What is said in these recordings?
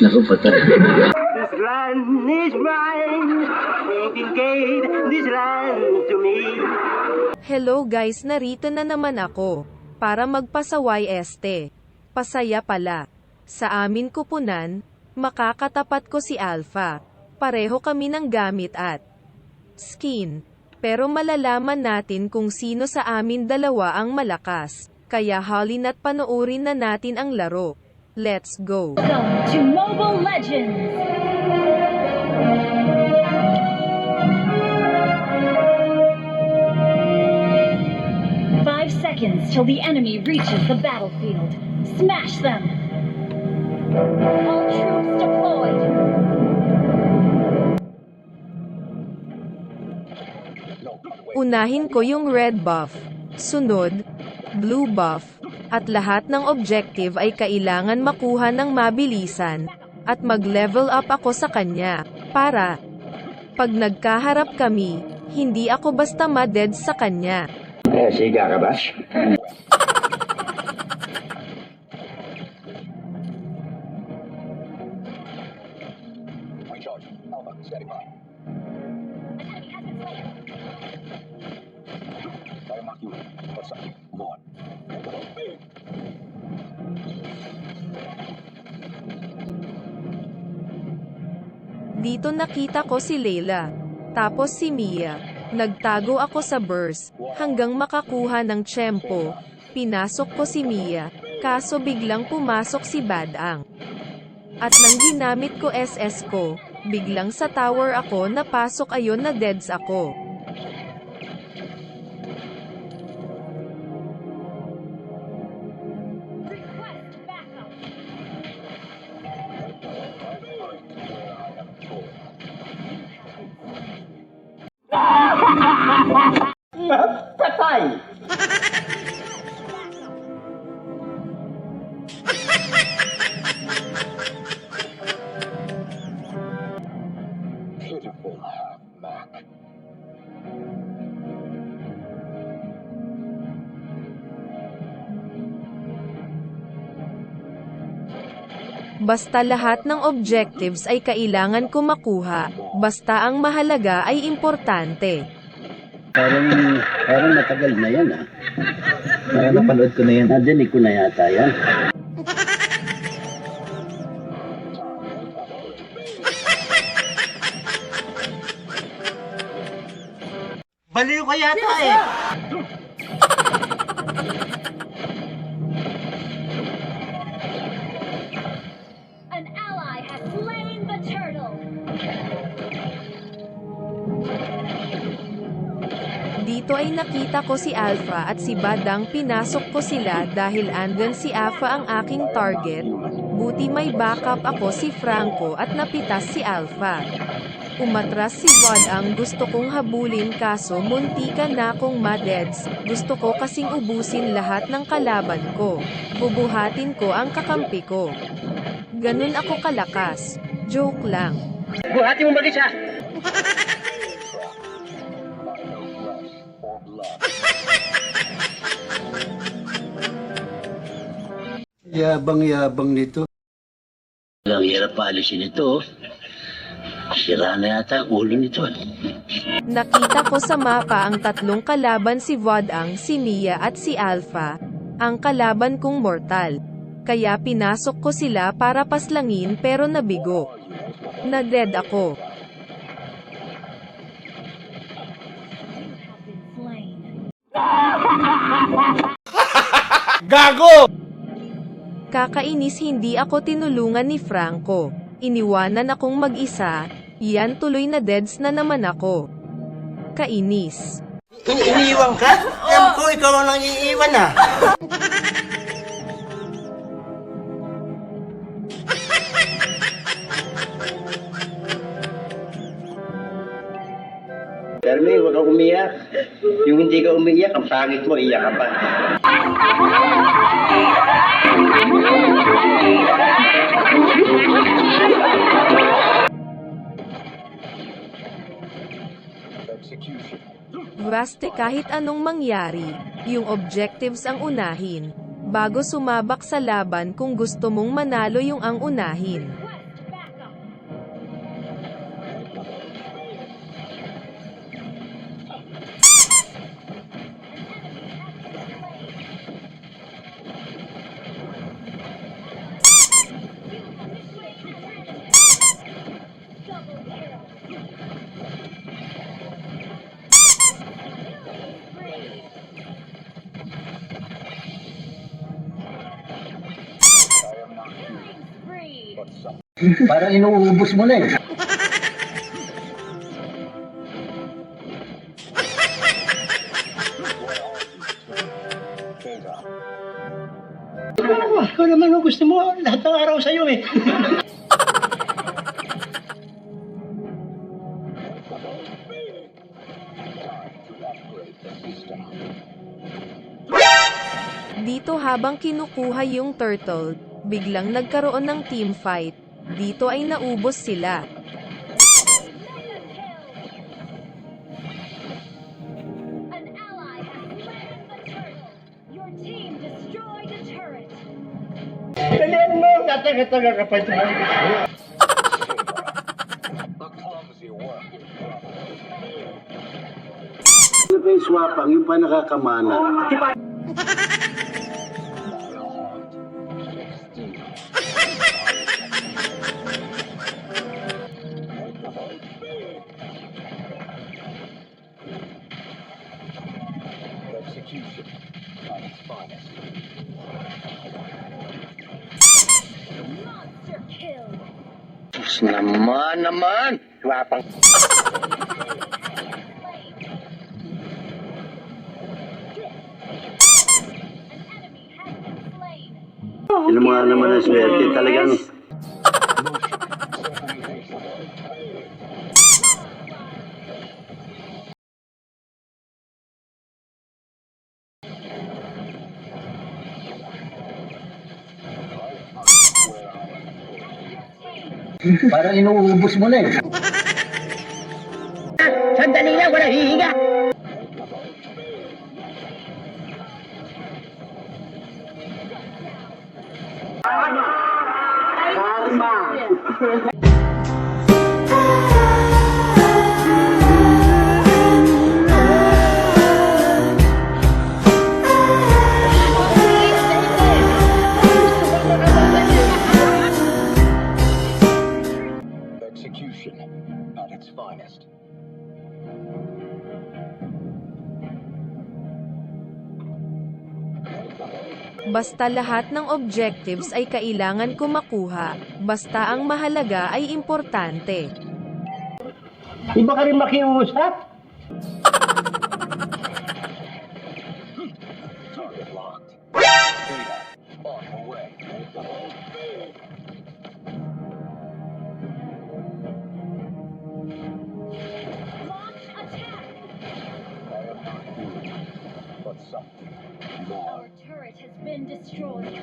Naku, patay. This land is mine. Dedicate this land to me. Hello guys, narito na naman ako. Para magpasaway este. Pasaya pala. Sa amin kupunan, makakatapat ko si Alpha. Pareho kami ng gamit at skin. Pero malalaman natin kung sino sa amin dalawa ang malakas. Kaya halina't panoorin na natin ang laro. Let's go! Welcome to Mobile Legends! Five seconds till the enemy reaches the battlefield. Smash them! All troops deployed! Unahin ko yung red buff. Sunod, blue buff. At lahat ng objective ay kailangan makuha ng mabilisan. At mag-level up ako sa kanya. Para, pag nagkaharap kami, hindi ako basta ma-dead sa kanya. Eh, siga ka ba? Dito nakita ko si Layla. Tapos si Mia. Nagtago ako sa burst, hanggang makakuha ng tiyempo. Pinasok ko si Mia, kaso biglang pumasok si Badang. At nang ginamit ko SS ko, biglang sa tower ako napasok ayon na deads ako. Basta lahat ng objectives ay kailangan ko makuha, basta ang mahalaga ay importante. Parang, parang matagal na yan ah. Parang napanood ko na yan. Nadinig ko na yata yan. Baliw ka yata eh. Dito ay nakita ko si Alpha at si Badang pinasok ko sila dahil andyan si Alpha ang aking target. Buti may backup ako si Franco at napitas si Alpha. Umatras si Badang gusto kong habulin kaso munti ka na akong madeds. Gusto ko kasing ubusin lahat ng kalaban ko. Bubuhatin ko ang kakampi ko. Ganun ako kalakas. Joke lang. Buhati mo mag-isa. Yabang-yabang nito. Ang hirap paalisin ito. Sira na yata ang ulo nito. Nakita ko sa mapa ang tatlong kalaban si Vodang, si Mia at si Alpha. Ang kalaban kong mortal. Kaya pinasok ko sila para paslangin pero nabigo. Na-dead ako. Slain. Kakainis hindi ako tinulungan ni Franco. Iniwanan akong mag-isa, yan tuloy na deads na naman ako. Kainis. Iniiwan ka? Alam ko, ikaw ang nang iiwan ah. Carmen, huwag kang umiyak. Yung hindi ka umiyak, ang pangit mo, iyak ka pa. Baste kahit anong mangyari, yung objectives ang unahin. Bago sumabak sa laban kung gusto mong manalo yung ang unahin. Parang inuubos mo na eh. Ikaw naman ang gusto mo. Lahat ng araw sa'yo eh. Dito habang kinukuha yung turtle, biglang nagkaroon ng team fight. Dito ay naubos sila. An ally has slain the turtle. Your team destroyed a turret. Dalihan mo. Tataga-taga ka pa dyan. Ano yung swapang, yung pa nakakamana. Monster kill. Naman, naman! Swapang. An enemy has been slain. Sino mga naman ang swerte talagang... Parang inuubos mo na eh. Sandali lang, wala hihinga. Execution Basta lahat ng objectives ay kailangan ko makuha, basta ang mahalaga ay importante. Di ba ka rin makiusap? Target locked. been destroyed.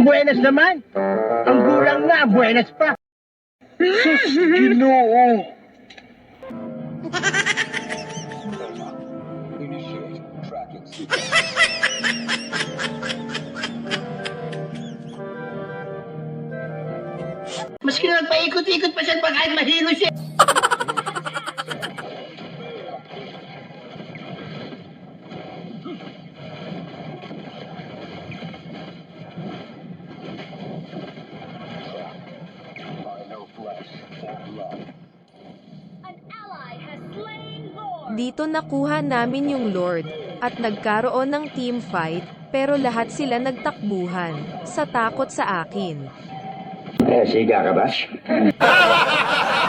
Buenas naman! Ang gulang nga, buenas pa! Ginoo. Maski na nagpaikot-ikot pa siya pa kahit mahilo siya. Dito nakuha namin yung Lord, at nagkaroon ng team fight, pero lahat sila nagtakbuhan, sa takot sa akin. Eh, siga ka ba?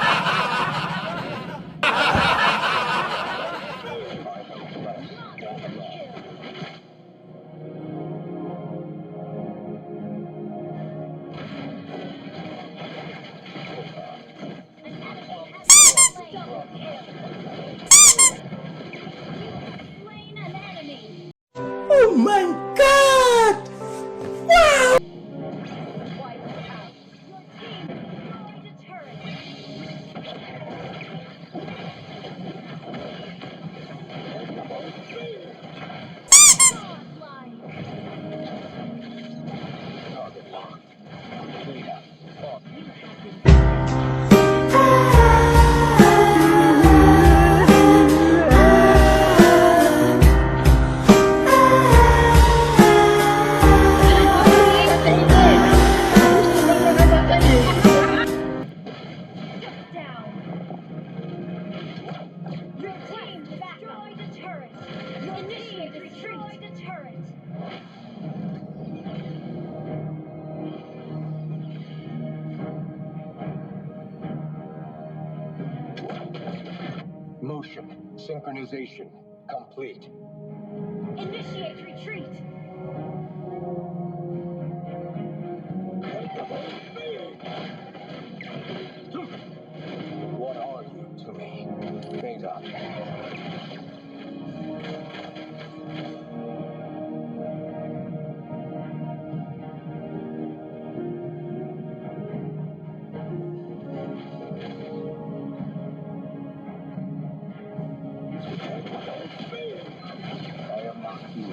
Synchronization. Complete. Initiate retreat. Saya masih